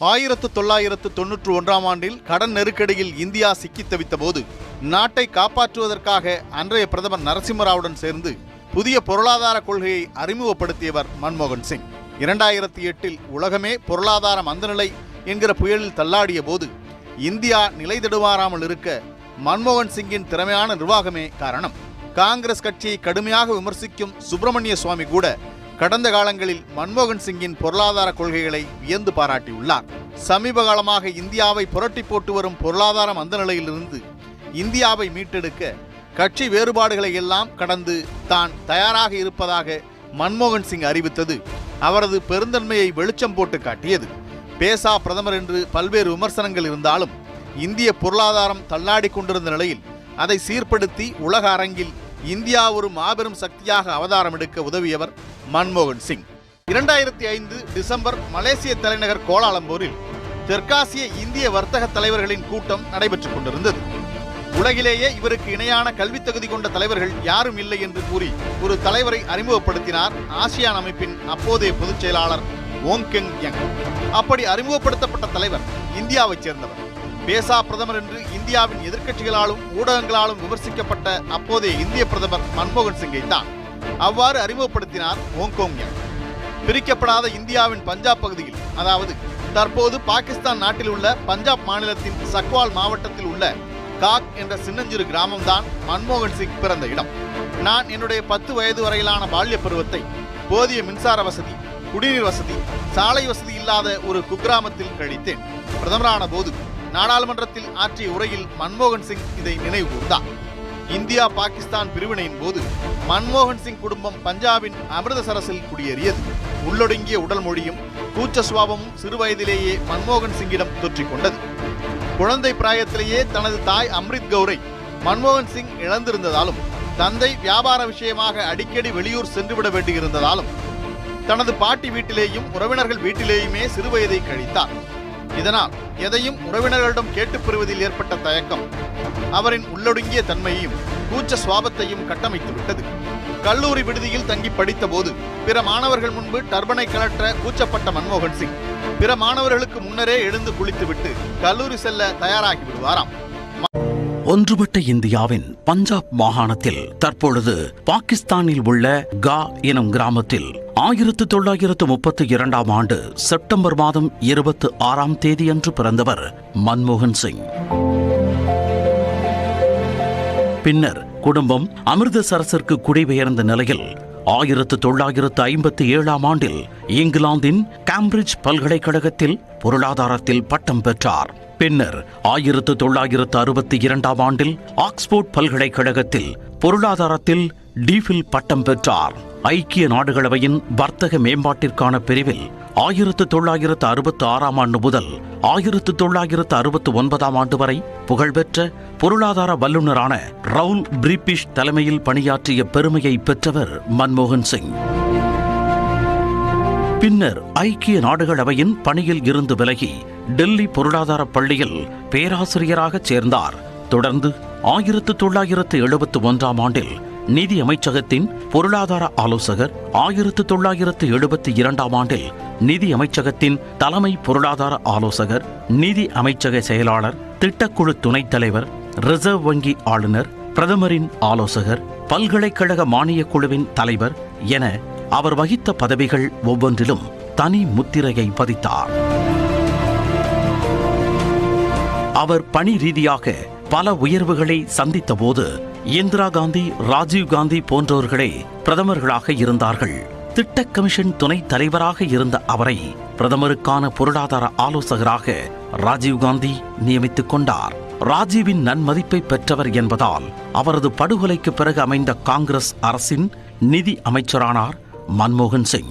ஆயிரத்து தொள்ளாயிரத்து தொன்னூற்று ஒன்றாம் ஆண்டில் கடன் நெருக்கடியில் இந்தியா சிக்கி தவித்த போது நாட்டை காப்பாற்றுவதற்காக அன்றைய பிரதமர் நரசிம்மராவுடன் சேர்ந்து புதிய பொருளாதார கொள்கையை அறிமுகப்படுத்தியவர் மன்மோகன் சிங். இரண்டாயிரத்தி எட்டில் உலகமே பொருளாதார மந்தநிலை என்கிற புயலில் தள்ளாடிய போது இந்தியா நிலை தடுமாறாமல் இருக்க மன்மோகன் சிங்கின் திறமையான நிர்வாகமே காரணம். காங்கிரஸ் கட்சியை கடுமையாக விமர்சிக்கும் சுப்பிரமணிய சுவாமி கூட கடந்த காலங்களில் மன்மோகன் சிங்கின் பொருளாதார கொள்கைகளை வியந்து பாராட்டியுள்ளார். சமீப காலமாக இந்தியாவை புரட்டி போட்டு வரும் பொருளாதார மந்த நிலையிலிருந்து இந்தியாவை மீட்டெடுக்க கட்சி வேறுபாடுகளை எல்லாம் கடந்து தான் தயாராக இருப்பதாக மன்மோகன் சிங் அறிவித்தது. அவரது பெருந்தன்மையை வெளிச்சம் போட்டு காட்டியது. பேசா பிரதமர் என்று பல்வேறு விமர்சனங்கள் இருந்தாலும் இந்திய பொருளாதாரம் தள்ளாடி கொண்டிருந்த நிலையில் அதை சீர்படுத்தி உலக அரங்கில் இந்தியா ஒரு மாபெரும் சக்தியாக அவதாரம் எடுக்க உதவியவர் மன்மோகன் சிங். இரண்டாயிரத்தி ஐந்து டிசம்பர் மலேசிய தலைநகர் கோலாலம்பூரில் தெற்காசிய இந்திய வர்த்தக தலைவர்களின் கூட்டம் நடைபெற்றுக் கொண்டிருந்தது. உலகிலேயே இவருக்கு இணையான கல்வி தகுதி கொண்ட தலைவர்கள் யாரும் இல்லை என்று கூறி ஒரு தலைவரை அறிமுகப்படுத்தினார் ஆசியான் அமைப்பின் அப்போதைய பொதுச் செயலாளர் ஓங்கெங் யங் அப்படி அறிமுகப்படுத்தப்பட்ட தலைவர் இந்தியாவைச் சேர்ந்தவர். பேசா பிரதமர் என்று இந்தியாவின் எதிர்க்கட்சிகளாலும் ஊடகங்களாலும் விமர்சிக்கப்பட்ட அப்போதைய இந்திய பிரதமர் மன்மோகன் சிங்கை தான். அவ்வாறு அறிமுகப்படுத்தினார் ஹோங்கோங் பிரிக்கப்படாத இந்தியாவின் பஞ்சாப் பகுதியில் அதாவது தற்போது பாகிஸ்தான் நாட்டில் உள்ள பஞ்சாப் மாநிலத்தின் சக்வால் மாவட்டத்தில் உள்ள காக் என்ற சின்னஞ்சிறு கிராமம்தான் மன்மோகன் சிங் பிறந்த இடம். நான் என்னுடைய பத்து வயது வரையிலான பால்ய பருவத்தை போதிய மின்சார வசதி குடிநீர் வசதி சாலை வசதி இல்லாத ஒரு குக்கிராமத்தில் கழித்தேன். பிரதமரான போது நாடாளுமன்றத்தில் ஆற்றிய உரையில் மன்மோகன் சிங் இதை நினைவு கூர்ந்தார். இந்தியா பாகிஸ்தான் பிரிவினையின் போது மன்மோகன் சிங் குடும்பம் பஞ்சாபின் அமிர்தசரஸில் குடியேறியது. உள்ளொடுங்கிய உடல் மொழியும் கூச்ச சுவாபமும் சிறுவயதிலேயே மன்மோகன் சிங்கிடம் தொற்றிக்கொண்டது குழந்தை பிராயத்திலேயே தனது தாய் அம்ரித் கௌரை மன்மோகன் சிங் இழந்திருந்ததாலும் தந்தை வியாபார விஷயமாக அடிக்கடி வெளியூர் சென்றுவிட வேண்டியிருந்ததாலும் தனது பாட்டி வீட்டிலேயும் உறவினர்கள் வீட்டிலேயுமே சிறுவயதை கழித்தார். இதனால் எதையும் உறவினர்களிடம் கேட்டுப் பெறுவதில் ஏற்பட்ட தயக்கம் அவரின் உள்ளொடுங்கிய தன்மையையும் கூச்ச சுவாபத்தையும் கட்டமைத்து விட்டது. கல்லூரி விடுதியில் தங்கி படித்த போது பிற மாணவர்கள் முன்பு டர்பனை கலற்ற கூச்சப்பட்ட மன்மோகன் சிங் பிற மாணவர்களுக்கு முன்னரே எழுந்து குளித்துவிட்டு கல்லூரி செல்ல தயாராகி விடுவாராம். ஒன்றுபட்ட இந்தியாவின் பஞ்சாப் மாகாணத்தில் தற்பொழுது பாகிஸ்தானில் உள்ள கா எனும் கிராமத்தில் ஆயிரத்து தொள்ளாயிரத்து முப்பத்தி இரண்டாம் ஆண்டு செப்டம்பர் மாதம் இருபத்தி ஆறாம் தேதியன்று பிறந்தவர் மன்மோகன் சிங். பின்னர் குடும்பம் அமிர்தசரஸிற்கு குடிபெயர்ந்த நிலையில் ஆயிரத்து தொள்ளாயிரத்து ஐம்பத்தி ஏழாம் ஆண்டில் இங்கிலாந்தின் கேம்பிரிட்ஜ் பல்கலைக்கழகத்தில் பொருளாதாரத்தில் பட்டம் பெற்றார். பின்னர் ஆயிரத்து தொள்ளாயிரத்து அறுபத்தி இரண்டாம் ஆண்டில் ஆக்ஸ்போர்ட் பல்கலைக்கழகத்தில் பொருளாதாரத்தில் டீஃபில் பட்டம் பெற்றார். ஐக்கிய நாடுகளவையின் வர்த்தக மேம்பாட்டிற்கான பிரிவில் ஆயிரத்து தொள்ளாயிரத்து அறுபத்தி ஆறாம் ஆண்டு முதல் ஆயிரத்து தொள்ளாயிரத்து அறுபத்தி ஒன்பதாம் ஆண்டு வரை புகழ்பெற்ற பொருளாதார வல்லுநரான ரவுல் பிரிபிஷ் தலைமையில் பணியாற்றிய பெருமையை பெற்றவர் மன்மோகன் சிங். பின்னர் ஐக்கிய நாடுகள் அவையின் பணியில் இருந்து விலகி டெல்லி பொருளாதார பள்ளியில் பேராசிரியராக சேர்ந்தார். தொடர்ந்து ஆயிரத்து தொள்ளாயிரத்து எழுபத்து ஒன்றாம் ஆண்டில் நிதி அமைச்சகத்தின் பொருளாதார ஆலோசகர் ஆயிரத்து தொள்ளாயிரத்து எழுபத்தி இரண்டாம் ஆண்டில் நிதி அமைச்சகத்தின் தலைமை பொருளாதார ஆலோசகர் நிதி அமைச்சக செயலாளர் திட்டக்குழு துணைத் தலைவர் ரிசர்வ் வங்கி ஆளுநர் பிரதமரின் ஆலோசகர் பல்கலைக்கழக மானியக் குழுவின் தலைவர் என அவர் வகித்த பதவிகள் ஒவ்வொன்றிலும் தனி முத்திரையை பதித்தார். அவர் பணி ரீதியாக பல உயர்வுகளை சந்தித்த போது இந்திரா காந்தி ராஜீவ் காந்தி போன்றோர்களே பிரதமர்களாக இருந்தார்கள். திட்ட கமிஷன் துணைத் தலைவராக இருந்த அவரை பிரதமருக்கான பொருளாதார ஆலோசகராக ராஜீவ் காந்தி நியமித்துக் கொண்டார். ராஜீவின் நன்மதிப்பை பெற்றவர் என்பதால் அவரது படுகொலைக்கு பிறகு அமைந்த காங்கிரஸ் அரசின் நிதி அமைச்சரானார். மன்மோகன் சிங்.